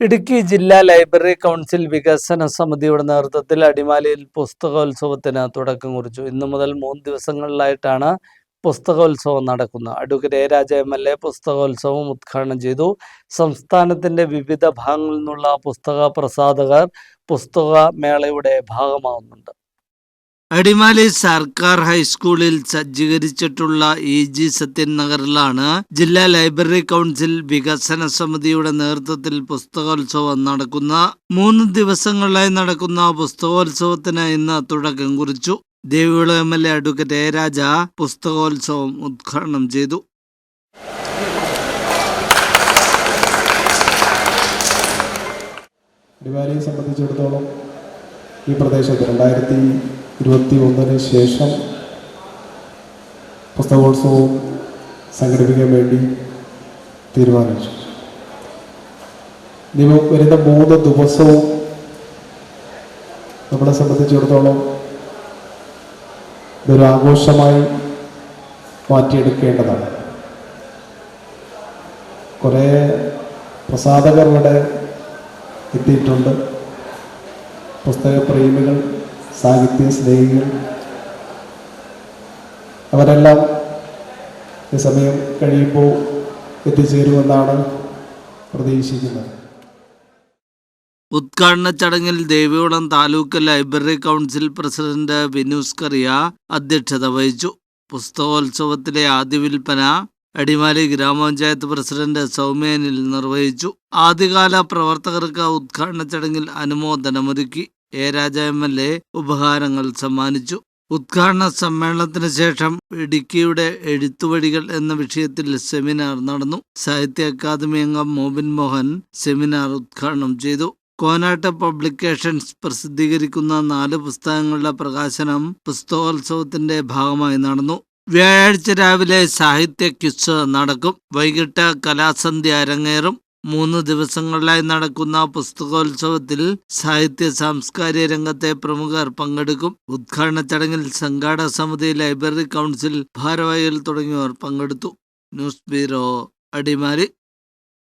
ഇടുക്കി ജില്ലാ library council വികസന സമിതിയുടെ നേതൃത്വത്തിൽ അടിമാലിയിൽ പുസ്തകോത്സവത്തിന് തുടക്കം കുറിച്ചു. ഇന്നു മുതൽ മൂന്ന് ദിവസങ്ങളിലായിട്ടാണ് പുസ്തകോത്സവം നടക്കുന്നത്. A Raja M L A പുസ്തകോത്സവം ഉദ്ഘാടനം ചെയ്തു. സംസ്ഥാനത്തിന്റെ വിവിധ ഭാഗങ്ങളിൽ നിന്നുള്ള പുസ്തക പ്രസാധകർ പുസ്തക മേളയുടെ ഭാഗമാവുന്നുണ്ട്. അടിമാലി സർക്കാർ ഹൈസ്കൂളിൽ സജ്ജീകരിച്ചിട്ടുള്ള ഇ ജി സത്യൻ നഗറിലാണ് ജില്ലാ ലൈബ്രറി കൗൺസിൽ വികസന സമിതിയുടെ നേതൃത്വത്തിൽ പുസ്തകോത്സവം നടക്കുന്ന മൂന്ന് ദിവസങ്ങളിലായി നടക്കുന്ന പുസ്തകോത്സവത്തിന് ഇന്ന് തുടക്കം കുറിച്ചു. Devikulam M L A advocate A Raja പുസ്തകോത്സവം ഉദ്ഘാടനം ചെയ്തു. സംബന്ധിച്ചിടത്തോളം ഈ പ്രദേശത്ത് രണ്ടായിരത്തി ഇരുപത്തി ഒന്നിന് ശേഷം പുസ്തകോത്സവം സംഘടിപ്പിക്കാൻ വേണ്ടി തീരുമാനിച്ചു. ഇനി വരുന്ന മൂന്ന് ദിവസവും നമ്മളെ സംബന്ധിച്ചിടത്തോളം ഇതൊരു ആഘോഷമായി മാറ്റിയെടുക്കേണ്ടതാണ്. കുറേ പ്രസാധകർ ഇവിടെ എത്തിയിട്ടുണ്ട് പുസ്തകപ്രേമികൾ സാഹിത്യ സ്നേഹികൾ. അവരെല്ലാം ഈ സമയം കഴിയുമ്പോൾ എത്തിച്ചേരുമെന്നാണ് പ്രതീക്ഷിക്കുന്നത്. ഉദ്ഘാടന ചടങ്ങിൽ Devikulam taluk library council president Vinus Kariya അധ്യക്ഷത വഹിച്ചു. പുസ്തകോത്സവത്തിലെ ആദ്യ വിൽപ്പന അടിമാലി ഗ്രാമപഞ്ചായത്ത് പ്രസിഡന്റ് സൗമ്യനിൽ നിർവഹിച്ചു. ആദ്യകാല പ്രവർത്തകർക്ക് ഉദ്ഘാടന ചടങ്ങിൽ അനുമോദനമൊരുക്കി. A Raja M L A ഉപഹാരങ്ങൾ സമ്മാനിച്ചു. ഉദ്ഘാടന സമ്മേളനത്തിന് ശേഷം ഇടുക്കിയുടെ എഴുത്തുവഴികൾ എന്ന വിഷയത്തിൽ സെമിനാർ നടന്നു. സാഹിത്യ അക്കാദമി അംഗം മോബിൻ മോഹൻ സെമിനാർ ഉദ്ഘാടനം ചെയ്തു. കോനാട്ട് പബ്ലിക്കേഷൻസ് പ്രസിദ്ധീകരിക്കുന്ന നാല് പുസ്തകങ്ങളുടെ പ്രകാശനം പുസ്തകോത്സവത്തിന്റെ ഭാഗമായി നടന്നു. വ്യാഴാഴ്ച രാവിലെ സാഹിത്യ ക്വിസ് നടക്കും. വൈകിട്ട് കലാസന്ധ്യ അരങ്ങേറും. മൂന്ന് ദിവസങ്ങളിലായി നടക്കുന്ന പുസ്തകോത്സവത്തിൽ സാഹിത്യ സാംസ്കാരിക രംഗത്തെ പ്രമുഖർ പങ്കെടുക്കും. ഉദ്ഘാടന ചടങ്ങിൽ സംഘാടക സമിതി ലൈബ്രറി കൗൺസിൽ ഭാരവാഹികൾ തുടങ്ങിയവർ പങ്കെടുത്തു. News bureau Adimali.